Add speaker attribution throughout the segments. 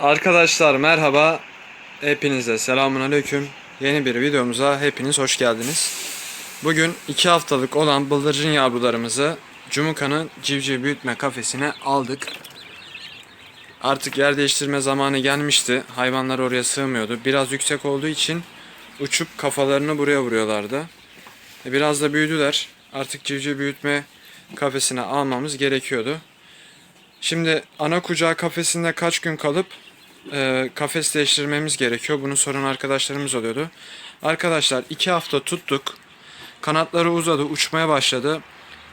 Speaker 1: Arkadaşlar merhaba. Hepinize selamun aleyküm. Yeni bir videomuza hepiniz hoş geldiniz. Bugün 2 haftalık olan bıldırcın yavrularımızı Cumuka'nın civciv büyütme kafesine aldık. Artık yer değiştirme zamanı gelmişti. Hayvanlar oraya sığmıyordu. Biraz yüksek olduğu için uçup kafalarını buraya vuruyorlardı. E, Biraz da büyüdüler. Artık civciv büyütme kafesine almamız gerekiyordu. Şimdi ana kucağı kafesinde kaç gün kalıp e, kafes değiştirmemiz gerekiyor. Bunu soran arkadaşlarımız oluyordu. Arkadaşlar iki hafta tuttuk. Kanatları uzadı, uçmaya başladı.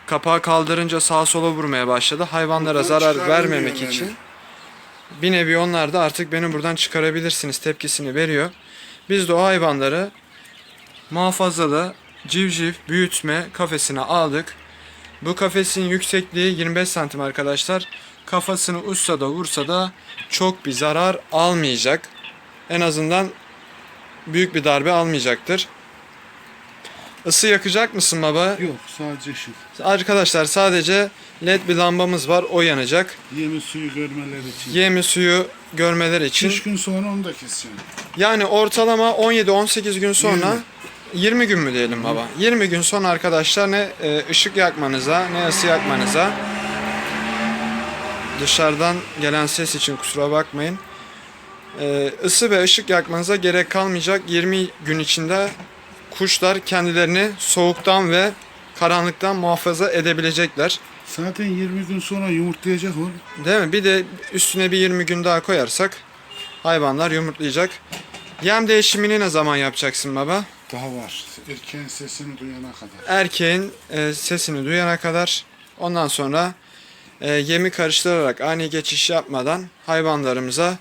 Speaker 1: Kapağı kaldırınca sağa sola vurmaya başladı. Hayvanlara
Speaker 2: Buradan
Speaker 1: zarar vermemek
Speaker 2: yani.
Speaker 1: için. Bir nevi onlar da artık beni buradan çıkarabilirsiniz tepkisini veriyor. Biz de o hayvanları muhafazalı civciv büyütme kafesine aldık. Bu kafesin yüksekliği 25 santim arkadaşlar. Kafasını uçsa da vursa da çok bir zarar almayacak. En azından büyük bir darbe almayacaktır. Isı yakacak mısın baba?
Speaker 2: Yok sadece ışık.
Speaker 1: Arkadaşlar sadece led bir lambamız var o yanacak.
Speaker 2: Yemi suyu görmeleri için.
Speaker 1: Yemi suyu görmeleri için.
Speaker 2: 3 gün sonra onu da keseceğim.
Speaker 1: Yani ortalama 17-18 gün sonra 20 gün mü diyelim baba? 20 gün sonra arkadaşlar ne e, ışık yakmanıza ne ısı yakmanıza dışarıdan gelen ses için kusura bakmayın. E, ısı ve ışık yakmanıza gerek kalmayacak. 20 gün içinde kuşlar kendilerini soğuktan ve karanlıktan muhafaza edebilecekler.
Speaker 2: Zaten 20 gün sonra yumurtlayacak o.
Speaker 1: Değil mi? Bir de üstüne bir 20 gün daha koyarsak hayvanlar yumurtlayacak. Yem değişimini ne zaman yapacaksın baba?
Speaker 2: Daha var. Erkeğin sesini duyana kadar.
Speaker 1: Erkeğin e, sesini duyana kadar ondan sonra e, yemi karıştırarak ani geçiş yapmadan hayvanlarımıza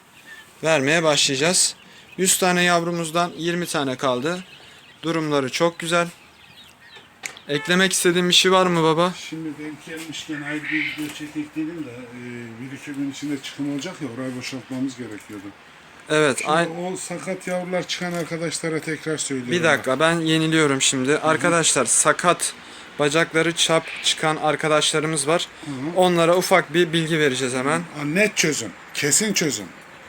Speaker 1: vermeye başlayacağız. 100 tane yavrumuzdan 20 tane kaldı. Durumları çok güzel. Eklemek istediğin bir şey var mı baba?
Speaker 2: Şimdi denk gelmişken ayrı bir video çektik dedim de e, bir iki gün içinde çıkım olacak ya orayı boşaltmamız gerekiyordu.
Speaker 1: Evet.
Speaker 2: Şimdi
Speaker 1: ay-
Speaker 2: o sakat yavrular çıkan arkadaşlara tekrar söylüyorum.
Speaker 1: Bir dakika ben yeniliyorum şimdi. Arkadaşlar sakat bacakları çap çıkan arkadaşlarımız var. Onlara ufak bir bilgi vereceğiz hemen.
Speaker 2: Ha, net çözüm. Kesin çözüm.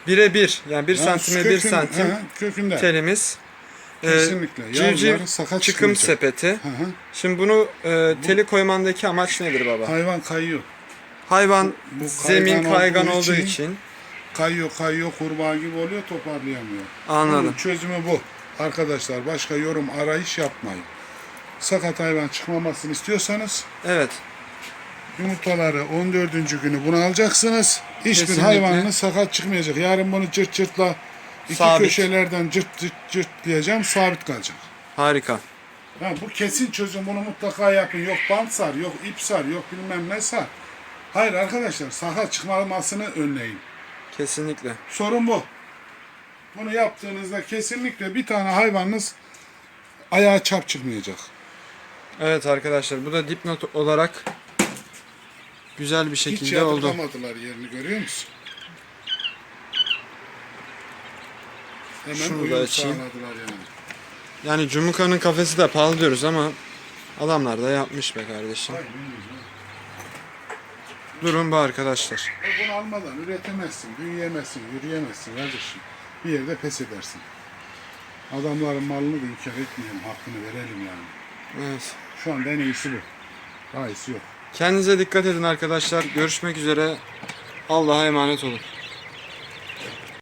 Speaker 1: Bire bir yani bir
Speaker 2: Ha,
Speaker 1: santime bir
Speaker 2: kökün-
Speaker 1: santim
Speaker 2: ha,
Speaker 1: telimiz. Ee,
Speaker 2: Kesinlikle.
Speaker 1: civciv
Speaker 2: Yavruları sakat
Speaker 1: çıkım
Speaker 2: çıkmayacak.
Speaker 1: sepeti.
Speaker 2: Hı hı.
Speaker 1: Şimdi bunu e, teli koymandaki amaç nedir baba?
Speaker 2: Hayvan kayıyor.
Speaker 1: Hayvan
Speaker 2: Bu
Speaker 1: zemin
Speaker 2: kaygan
Speaker 1: kaygan
Speaker 2: olduğu
Speaker 1: olduğu
Speaker 2: için-
Speaker 1: için
Speaker 2: Kayıyor kayıyor kurbağa gibi oluyor toparlayamıyor.
Speaker 1: anladım.
Speaker 2: Bunun çözümü bu. Arkadaşlar başka yorum arayış yapmayın. Sakat hayvan çıkmamasını istiyorsanız
Speaker 1: Evet.
Speaker 2: yumurtaları 14. günü bunu alacaksınız. Hiçbir
Speaker 1: Kesinlikle.
Speaker 2: hayvanınız sakat çıkmayacak. Yarın bunu cırt cırtla iki
Speaker 1: Sabit.
Speaker 2: köşelerden cırt cırt cırt diyeceğim sabit kalacak.
Speaker 1: Harika.
Speaker 2: Ha, bu kesin çözüm bunu mutlaka yapın. Yok bant sar, yok ip sar, yok bilmem ne sar. Hayır arkadaşlar sakat çıkmamasını önleyin.
Speaker 1: Kesinlikle.
Speaker 2: Sorun bu. Bunu yaptığınızda kesinlikle bir tane hayvanınız ayağa çarp çıkmayacak.
Speaker 1: Evet arkadaşlar bu da dipnot olarak güzel bir
Speaker 2: Hiç
Speaker 1: şekilde oldu.
Speaker 2: yadırgamadılar yerini görüyor musun? Hemen
Speaker 1: Şunu da
Speaker 2: uyum
Speaker 1: açayım.
Speaker 2: sağladılar yani.
Speaker 1: Yani Cumuka'nın kafesi de pahalı diyoruz ama adamlar da yapmış be kardeşim.
Speaker 2: Hayır, bilmiyorum.
Speaker 1: Durum bu arkadaşlar.
Speaker 2: E bunu almadan üretemezsin, büyüyemezsin, yürüyemezsin kardeşim. Bir yerde pes edersin. Adamların malını da inkar etmeyelim, hakkını verelim yani.
Speaker 1: Evet.
Speaker 2: Şu anda en iyisi bu. Daha iyisi yok.
Speaker 1: Kendinize dikkat edin arkadaşlar. Görüşmek üzere. Allah'a emanet olun.